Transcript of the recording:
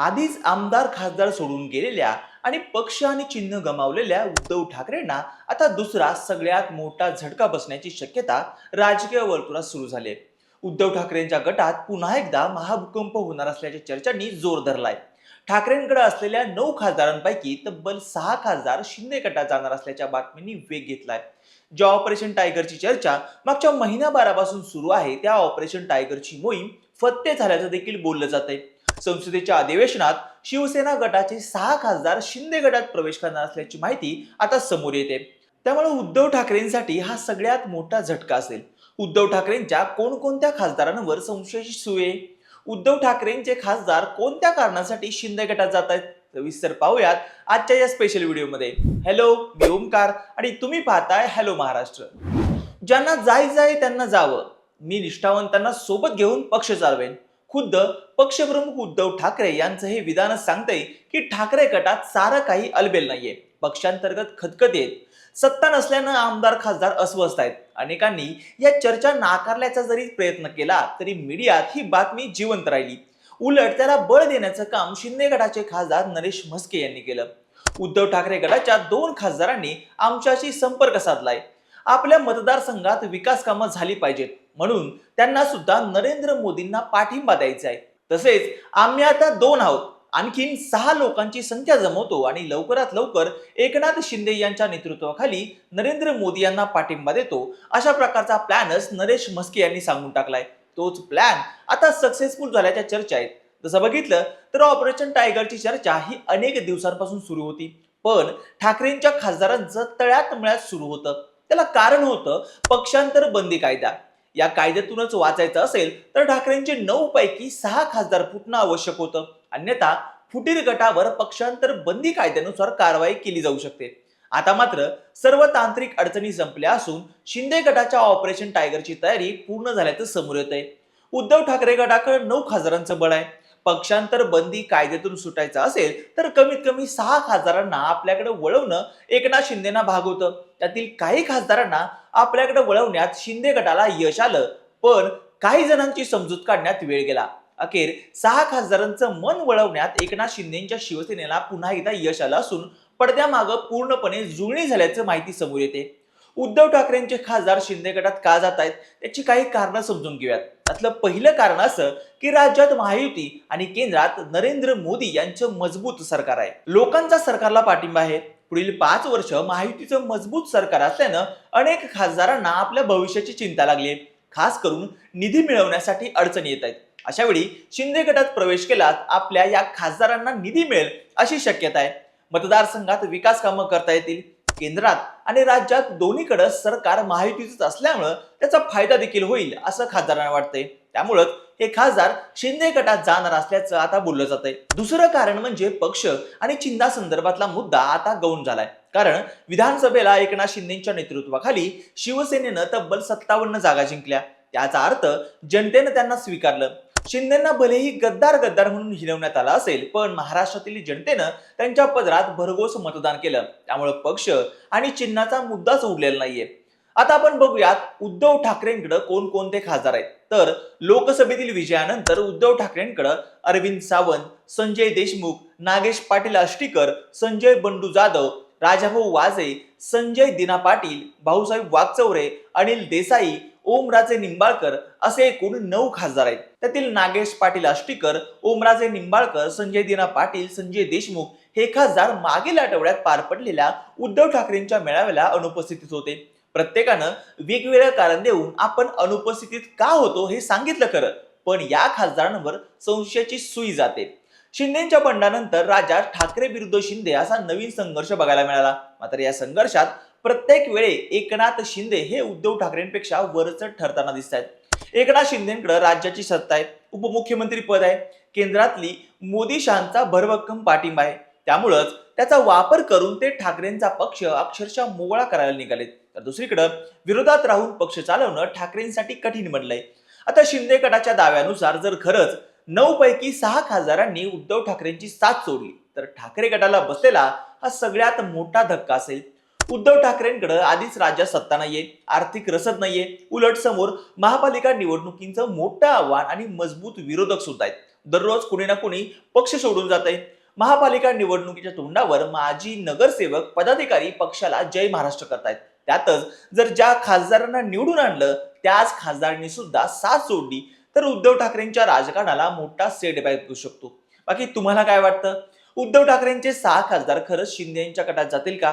आधीच आमदार खासदार सोडून गेलेल्या आणि पक्ष आणि चिन्ह गमावलेल्या उद्धव ठाकरेंना आता दुसरा सगळ्यात मोठा झटका बसण्याची शक्यता राजकीय वर्तुळात सुरू झाली आहे. उद्धव ठाकरेंच्या गटात पुन्हा एकदा महाभूकंप होणार असल्याच्या चर्चांनी जोर धरलाय. ठाकरेंकडे असलेल्या नऊ खासदारांपैकी तब्बल सहा खासदार शिंदे गटात जाणार असल्याच्या बातमींनी वेग घेतलाय. ज्या ऑपरेशन टायगरची चर्चा मागच्या महिनाभरापासून सुरू आहे त्या ऑपरेशन टायगरची मोहीम फत्ते झाल्याचं देखील बोललं जात संसदेच्या अधिवेशनात शिवसेना गटाचे सहा खासदार शिंदे गटात प्रवेश करणार असल्याची माहिती आता समोर येते. त्यामुळे उद्धव ठाकरेंसाठी हा सगळ्यात मोठा झटका असेल. उद्धव ठाकरेंच्या कोणकोणत्या खासदारांवर संशयाची सुये उद्धव ठाकरेंचे खासदार कोणत्या कारणासाठी शिंदे गटात जात आहेत? सविस्तर पाहूयात आजच्या या स्पेशल व्हिडिओमध्ये हॅलो मी ओमकार आणि तुम्ही पाहताय हॅलो महाराष्ट्र. ज्यांना जाय जाय त्यांना जावं. मी निष्ठावंतांना सोबत घेऊन पक्ष चालवेन. खुद्द पक्षप्रमुख उद्धव ठाकरे यांचं हे विधानच सांगतंय की ठाकरे गटात सारं काही अलबेल नाहीये. पक्षांतर्गत खतखत येत. सत्ता नसल्यानं आमदार खासदार अस्वस्थ आहेत. अनेकांनी या चर्चा नाकारल्याचा जरी प्रयत्न केला तरी मीडियात ही बातमी जिवंत राहिली. उलट त्याला बळ देण्याचं काम शिंदे गटाचे खासदार नरेश म्हस्के यांनी केलं. उद्धव ठाकरे गटाच्या दोन खासदारांनी आमच्याशी संपर्क साधलाय. आपल्या मतदारसंघात विकास कामं झाली पाहिजेत. म्हणून त्यांना सुद्धा नरेंद्र मोदींना पाठिंबा द्यायचा आहे. तसेच आम्ही आता दोन आहोत. आणखीन सहा लोकांची संख्या जमवतो आणि लवकरात लवकर एकनाथ शिंदे यांच्या नेतृत्वाखाली नरेंद्र मोदी यांना पाठिंबा देतो अशा प्रकारचा प्लॅनच नरेश म्हस्के यांनी सांगून टाकलाय. तोच प्लॅन आता सक्सेसफुल झाल्याच्या चर्चा आहेत. तसं बघितलं तर ऑपरेशन टायगरची चर्चा ही अनेक दिवसांपासून सुरू होती. पण ठाकरेंच्या खासदारांचं तळ्यात मळ्यात सुरू होतं. त्याला कारण होतं पक्षांतर बंदी कायदा. या कायद्यातूनच वाचायचं असेल तर ठाकरेंचे नऊ पैकी सहा खासदार फुटणं आवश्यक होतं. अन्यथा फुटीर गटावर पक्षांतर बंदी कायद्यानुसार कारवाई केली जाऊ शकते. आता मात्र सर्व तांत्रिक अडचणी संपल्या असून शिंदे गटाच्या ऑपरेशन टायगरची तयारी पूर्ण झाल्याचं समोर येत आहे उद्धव ठाकरे गटाकडे नऊ खासदारांचं बळ आहे. पक्षांतर बंदी कायद्यातून सुटायचं असेल तर कमीत कमी सहा खासदारांना आपल्याकडे वळवणं एकनाथ शिंदेना भाग होतं. त्यातील काही खासदारांना आपल्याकडे वळवण्यात शिंदे गटाला यश आलं पण काही जणांची समजूत काढण्यात वेळ गेला. अखेर सहा खासदारांचं मन वळवण्यात एकनाथ शिंदेच्या शिवसेनेला पुन्हा एकदा यश आलं असून पडद्यामागं पूर्णपणे जुळणी झाल्याचं माहिती समोर येते. उद्धव ठाकरेंचे खासदार शिंदे गटात का जात आहेत त्याची काही कारणं समजून घेऊयात. त्यातलं पहिलं कारण असं की राज्यात महायुती आणि केंद्रात नरेंद्र मोदी यांचं मजबूत सरकार आहे. लोकांचा सरकारला पाठिंबा आहे. पुढील पाच वर्ष महायुतीचं मजबूत सरकार असल्यानं अनेक खासदारांना आपल्या भविष्याची चिंता लागली आहे. खास करून निधी मिळवण्यासाठी अडचणी येत आहेत. अशा वेळी शिंदे गटात प्रवेश केलात आपल्या या खासदारांना निधी मिळेल अशी शक्यता आहे. मतदारसंघात विकास कामं करता येतील. केंद्रात आणि राज्यात दोन्हीकडे सरकार महायुतीच असल्यामुळं त्याचा फायदा देखील होईल असं खासदारांना वाटतंय. त्यामुळंच हे खासदार शिंदे गटात जाणार असल्याचं आता बोललं जात आहे दुसरं कारण म्हणजे पक्ष आणि चिन्हा संदर्भातला मुद्दा आता गौण झालाय. कारण विधानसभेला एकनाथ शिंदेच्या नेतृत्वाखाली शिवसेनेनं तब्बल सत्तावन्न जागा जिंकल्या. त्याचा अर्थ जनतेनं त्यांना स्वीकारलं. शिंदेना भलेही गद्दार गद्दार म्हणून हिरवण्यात आला असेल पण महाराष्ट्रातील जनतेनं त्यांच्या पदरात भरघोस मतदान केलं. त्यामुळे पक्ष आणि चिन्हाचा मुद्दाच उरलेला नाहीये. आता आपण बघूयात उद्धव ठाकरेंकडे कोणकोणते खासदार आहेत. तर लोकसभेतील विजयानंतर उद्धव ठाकरेंकडे अरविंद सावंत संजय देशमुख नागेश पाटील आष्टीकर संजय बंडू जाधव राजाभाऊ वाजे संजय दिना पाटील भाऊसाहेब वागचौरे अनिल देसाई ओमराजे निंबाळकर असे एकूण नऊ खासदार आहेत. त्यातील नागेश पाटील आष्टीकर ओमराजे निंबाळकर संजय दिना पाटील संजय देशमुख हे खासदार मागील आठवड्यात पार पडलेल्या उद्धव ठाकरेंच्या मेळाव्याला अनुपस्थितीत होते. प्रत्येकानं वेगवेगळं कारण देऊन आपण अनुपस्थितीत का होतो हे सांगितलं खरं पण या खासदारांवर संशयाची सुई जाते. शिंदेच्या बंडानंतर राज्यात ठाकरे विरुद्ध शिंदे असा नवीन संघर्ष बघायला मिळाला. मात्र या संघर्षात प्रत्येक वेळी एकनाथ शिंदे हे उद्धव ठाकरेंपेक्षा वरचढ ठरताना दिसत आहेत. एकनाथ शिंदेकडे राज्याची सत्ता आहे. उपमुख्यमंत्री पद आहे. केंद्रातली मोदी शहांचा भरभक्कम पाठिंबा आहे. त्यामुळंच त्याचा वापर करून ते ठाकरेंचा पक्ष अक्षरशः मोगळा करायला निघालेत. तर दुसरीकडे विरोधात राहून पक्ष चालवणं ठाकरेंसाठी कठीण बनलंय. आता शिंदे गटाच्या दाव्यानुसार जर खरंच नऊ पैकी सहा खासदारांनी उद्धव ठाकरेंची साथ सोडली तर ठाकरे गटाला बसलेला हा सगळ्यात मोठा धक्का असेल. उद्धव ठाकरेंकडे आधीच राज्यात सत्ता नाहीये आर्थिक रसद नाहीये. उलट समोर महापालिका निवडणुकीचं मोठं आव्हान आणि मजबूत विरोधक सुद्धा आहेत. दररोज कुणी ना कुणी पक्ष सोडून जात आहे महापालिका निवडणुकीच्या तोंडावर माजी नगरसेवक पदाधिकारी पक्षाला जय महाराष्ट्र करतायत. त्यातच जर ज्या खासदारांना निवडून आणलं त्याच खासदारांनी सुद्धा साथ सोडली तर उद्धव ठाकरेंच्या राजकारणाला मोठा सेटबॅक होऊ शकतो. बाकी तुम्हाला काय वाटतं? उद्धव ठाकरेंचे सहा खासदार खरंच शिंदे यांच्या गटात जातील का?